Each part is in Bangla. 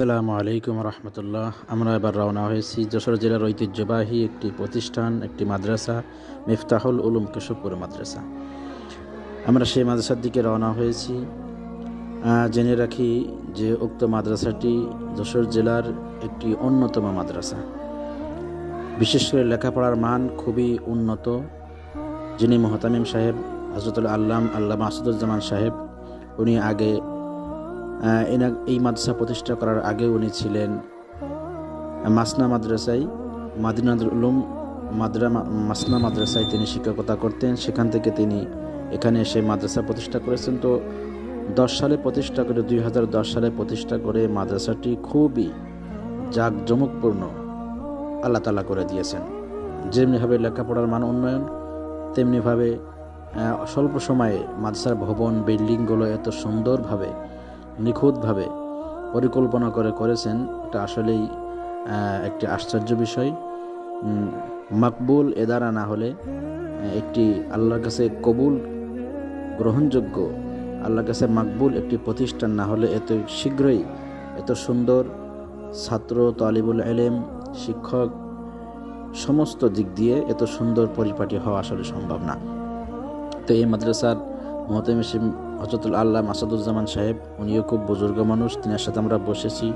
আসসালামু আলাইকুম রহমতুল্লাহ। আমরা এবার রওনা হয়েছি যশোর জেলার ঐতিহ্যবাহী একটি প্রতিষ্ঠান, একটি মাদ্রাসা, মিফতাহুল উলুম কেশবপুর মাদ্রাসা। আমরা সেই মাদ্রাসার দিকে রওনা হয়েছি। জেনে রাখি যে উক্ত মাদ্রাসাটি যশোর জেলার একটি অন্যতম মাদ্রাসা। বিশেষ করে লেখাপড়ার মান খুবই উন্নত। যিনি মোহতামিম সাহেব হজরতুল আল্লাম আল্লাহ মাসুদুজ্জামান সাহেব, উনি আগে এই মাদ্রাসা প্রতিষ্ঠা করার আগে উনি ছিলেন। মাসনা মাদ্রাসায় মাদিনাদুল উলুম মাদ্রা মাসনা মাদ্রাসায় তিনি শিক্ষকতা করতেন। সেখান থেকে তিনি এখানে এসে মাদ্রাসা প্রতিষ্ঠা করেছেন। তো দশ সালে প্রতিষ্ঠা করে, দুই হাজার দশ সালে প্রতিষ্ঠা করে মাদ্রাসাটি খুবই জাঁকজমকপূর্ণ আল্লাহ তালা করে দিয়েছেন। যেমনিভাবে লেখাপড়ার মান উন্নয়ন, তেমনিভাবে স্বল্প সময়ে মাদ্রাসার ভবন, বিল্ডিংগুলো এত সুন্দরভাবে নিখুঁতভাবে পরিকল্পনা করে করেছেন, এটা আসলেই একটি আশ্চর্য বিষয়। মাকবুল এদারা না হলে একটি আল্লাহর কাছে কবুল, গ্রহণযোগ্য, আল্লাহর কাছে মাকবুল একটি প্রতিষ্ঠান না হলে এত শীঘ্রই এত সুন্দর ছাত্র, তালিবুল এলেম শিক্ষক, সমস্ত দিক দিয়ে এত সুন্দর পরিপাটি হওয়া আসলে সম্ভব না। তো এই মাদ্রাসার মহতামিম হজরতুল আল্লাহ মাসাদুজ্জামান সাহেব, উনিও খুব বুজুর্গ মানুষ, তিনার সাথে আমরা বসেছি।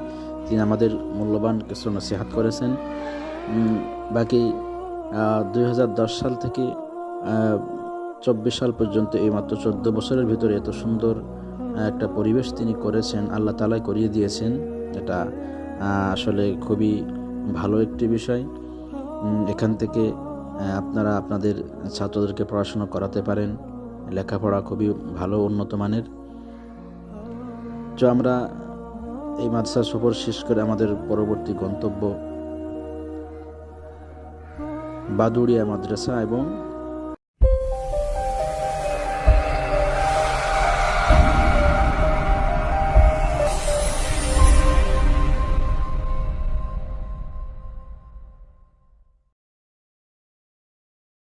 তিনি আমাদের মূল্যবান কিছু নসিহাত করেছেন। বাকি দুই হাজার দশ সাল থেকে চব্বিশ সাল পর্যন্ত এই মাত্র চোদ্দ বছরের ভিতরে এত সুন্দর একটা পরিবেশ তিনি করেছেন, আল্লাহ তালাই করিয়ে দিয়েছেন। এটা আসলে খুবই ভালো একটি বিষয়। এখান থেকে আপনারা আপনাদের ছাত্রদেরকে পড়াশোনা করাতে পারেন। লেখাপড়া খুবই ভালো, উন্নত মানের। তো আমরা এই মাদ্রাসা সফর শেষ করে আমাদের পরবর্তী গন্তব্য বাদুড়িয়া মাদ্রাসা এবং